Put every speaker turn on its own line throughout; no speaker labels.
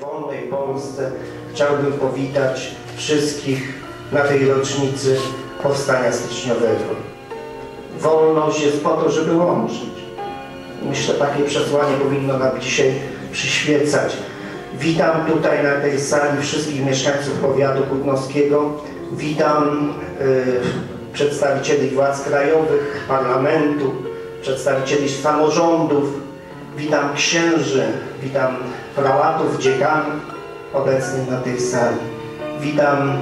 wolnej Polsce chciałbym powitać wszystkich na tej rocznicy Powstania Styczniowego. Wolność jest po to, żeby łączyć. Myślę, takie przesłanie powinno nam dzisiaj przyświecać. Witam tutaj na tej sali wszystkich mieszkańców powiatu kutnowskiego. Witam y, przedstawicieli władz krajowych, parlamentu, przedstawicieli samorządów. Witam księży, witam prałatów, dziekanów obecnych na tej sali. Witam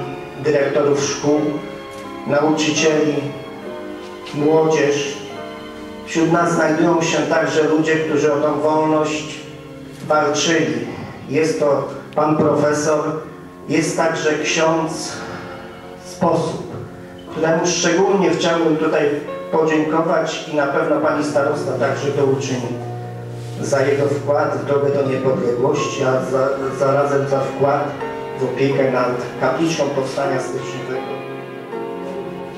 dyrektorów szkół, nauczycieli, młodzież. Wśród nas znajdują się także ludzie, którzy o tą wolność walczyli. Jest to pan profesor, jest także ksiądz Sposób, któremu szczególnie chciałbym tutaj podziękować i na pewno pani starosta także to uczyni za jego wkład w drogę do niepodległości, a za, zarazem za wkład w opiekę nad kapliczką Powstania Styczniowego.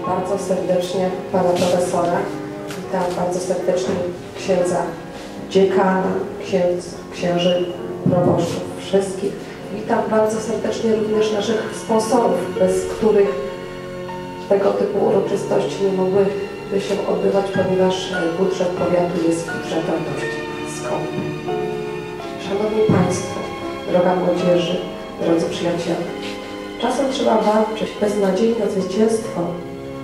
Bardzo serdecznie pana profesora, witam bardzo serdecznie księdza dziekana, księdz, księży proboszczów, wszystkich. Witam bardzo serdecznie również naszych sponsorów, bez których tego typu uroczystości nie mogłyby się odbywać, ponieważ budżet powiatu jest budżetem dość skąpy. Szanowni Państwo, droga młodzieży, drodzy przyjaciele, czasem trzeba walczyć beznadziejne zwycięstwo,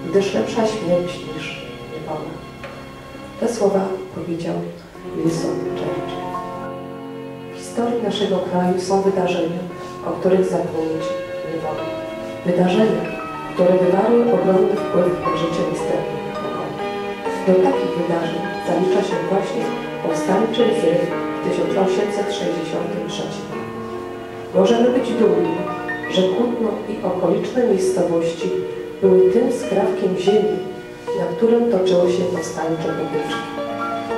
gdyż lepsza śmierć niż niewola. Te słowa powiedział Wilson Churchill. W historii naszego kraju są wydarzenia, o których zapomnieć nie wolno. Wydarzenia, które wywarły ogromny wpływ na życie następnych pokoleń. Do takich wydarzeń zalicza się właśnie powstańczy zryw w 1863 roku. Możemy być dumni, że Kutno i okoliczne miejscowości były tym skrawkiem ziemi, na którym toczyło się powstańcze potyczki.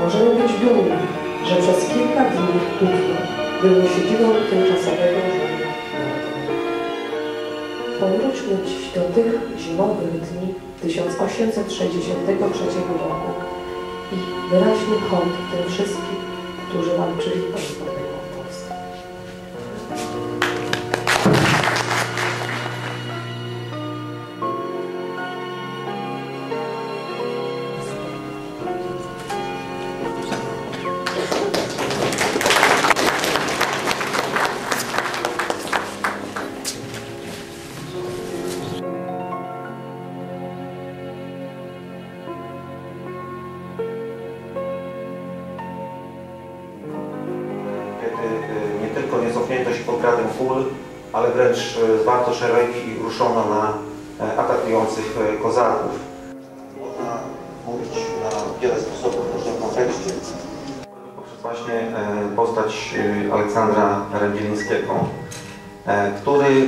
Możemy być dumni, że przez kilka dni Kutno było siedzibą tymczasowego rządu. Powróćmy dziś do tych zimowych dni 1863 roku i wyraźmy hołd tym wszystkim, którzy walczyli o
ale wręcz y, zwarto szeregi i ruszono na e, atakujących e, kozaków. Można mówić na wiele sposobów w różnym kontekście. Poprzez właśnie e, postać Aleksandra Rędzielińskiego, e, który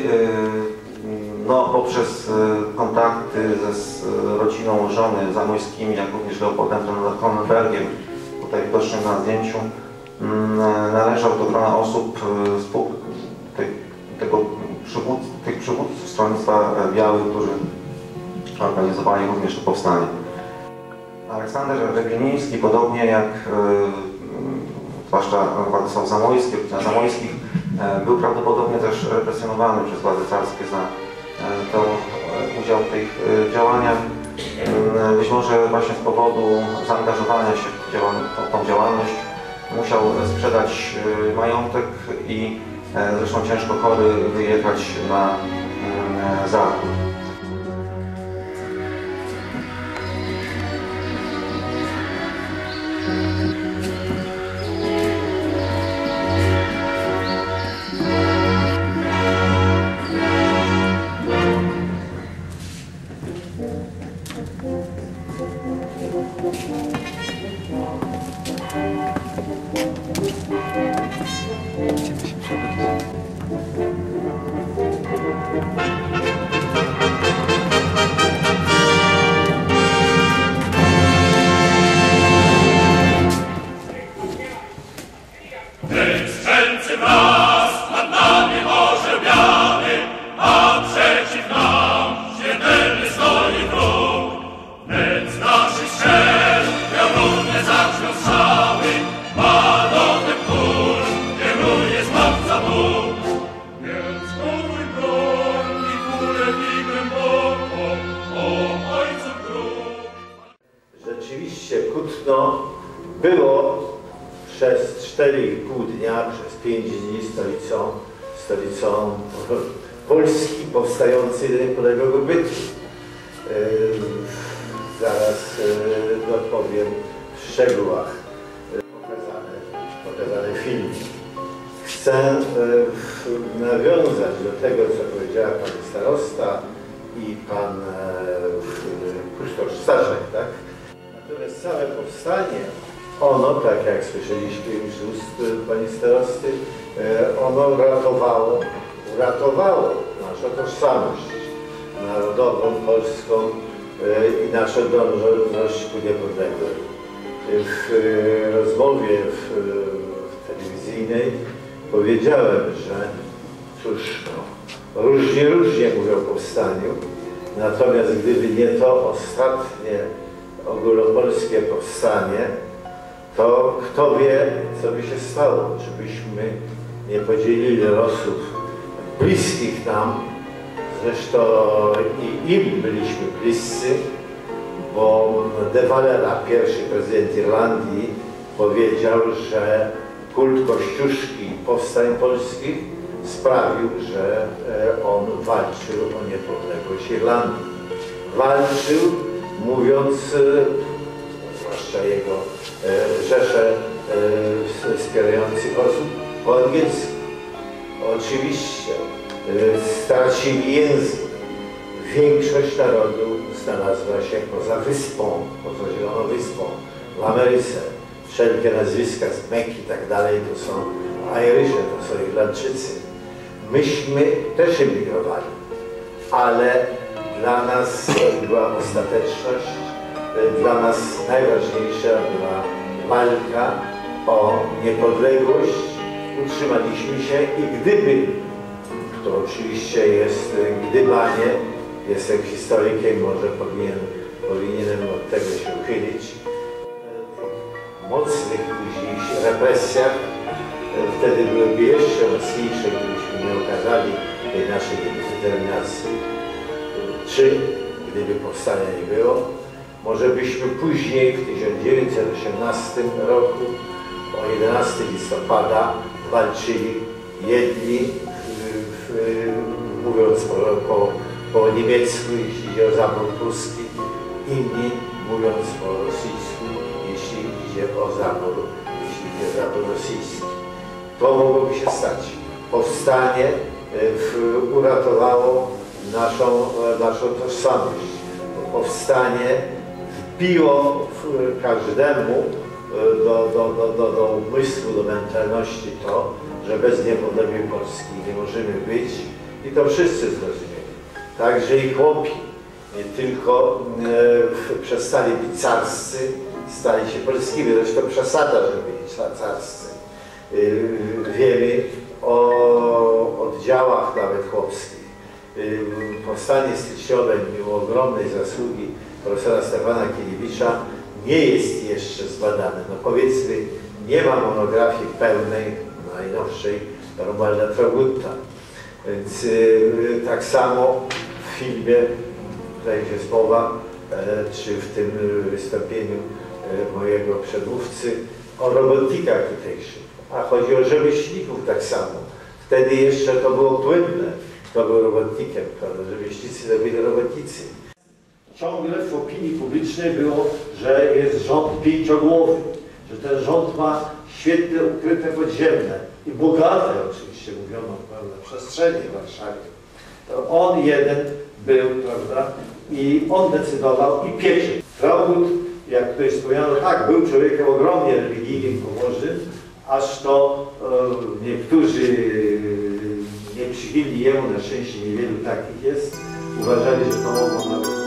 no, poprzez kontakty ze z rodziną żony Zamojskimi, jak również Leopoldem Kronenbergiem, tutaj widocznym na zdjęciu, należał do grona osób e, organizowali również to powstanie. Aleksander Regliński, podobnie jak e, zwłaszcza Władysław Zamojski, na Zamojskich, e, był prawdopodobnie też represjonowany przez władze carskie za e, to udział w tych działaniach. Być może właśnie z powodu zaangażowania się w działan tą, działalność musiał sprzedać majątek i zresztą ciężko chory wyjechać na zachód.
Przez 4,5 dnia, przez 5 dni stolicą, stolicą Polski powstającej niepodległego bytu. Yy, Zaraz yy, dopowiem w szczegółach yy, pokazane, pokazane filmy. Chcę yy, w- nawiązać do tego, co powiedziała Pani Starosta i Pan Kustosz Staszek, tak? Natomiast całe powstanie, ono, tak jak słyszeliśmy już z ust Pani Starosty, e, ono uratowało, uratowało naszą tożsamość narodową, polską e, i naszą dążność ku niepodległej. W e, rozmowie w, w telewizyjnej powiedziałem, że cóż, no, różnie, różnie mówią o powstaniu, natomiast gdyby nie to ostatnie ogólnopolskie powstanie, to kto wie, co by się stało, czy byśmy nie podzielili losów bliskich nam, zresztą i im byliśmy bliscy, bo De Valera, pierwszy prezydent Irlandii, powiedział, że kult Kościuszki powstań polskich sprawił, że e, on walczył o niepodległość Irlandii. Walczył, mówiąc, e, zwłaszcza jego rzesze e, wspierających osób, po angielsku. Oczywiście e, stracili język. Większość narodu znalazła się poza wyspą, poza Zieloną Wyspą, w Ameryce. Wszelkie nazwiska z Mekki i tak dalej to są Irisze, to są Irlandczycy. Myśmy też emigrowali, ale dla nas była ostateczność, dla nas najważniejsza była walka o niepodległość. Utrzymaliśmy się i gdyby, to oczywiście jest gdybanie, jestem historykiem, może powinien, powinienem od tego się uchylić, mocnych późniejszych represjach, wtedy byłyby jeszcze mocniejsze, gdybyśmy nie okazali tej naszej determinacji. Czy gdyby powstania nie było, może byśmy później w 1918 roku o 11 listopada walczyli jedni, w, w, mówiąc po, po, po niemiecku, jeśli idzie o zabór pruski, inni mówiąc po rosyjsku, jeśli idzie o zabór, jeśli idzie o zabór rosyjski. To mogłoby się stać. Powstanie e, w, uratowało naszą, e, naszą tożsamość. Powstanie wbiło każdemu e, do, do, do, do, do umysłu, do mentalności to, że bez niepodległej Polski nie możemy być i to wszyscy zrozumieli. Także i chłopi nie tylko e, przestali być carscy, stali się polskimi. Zresztą przesada, żeby być carscy. E, wiemy o oddziałach nawet chłopskich. E, powstanie styczniowe, mimo ogromnej zasługi profesora Stefana Kieliewicza, nie jest jeszcze zbadane. No powiedzmy, nie ma monografii pełnej, najnowszej, Romualda Traugutta. Więc y, tak samo w filmie, tutaj się słowa, e, czy w tym wystąpieniu e, mojego przedmówcy o robotnikach tutejszych. A chodzi o rzemieślników tak samo. Wtedy jeszcze to było płynne, kto był robotnikiem, prawda? Rzemieślnicy to byli robotnicy.
Ciągle w opinii publicznej było, że jest rząd pięciogłowy, że ten rząd ma świetne ukryte podziemne i bogate oczywiście mówiono przestrzenie w Warszawie. To on jeden był, prawda, i on decydował i pieczył. Traugott, jak tutaj wspomniano, tak, był człowiekiem ogromnie religijnym, pobożnym, aż to e, niektórzy nie przychylni jemu, na szczęście niewielu takich jest, uważali, że to mogło nawet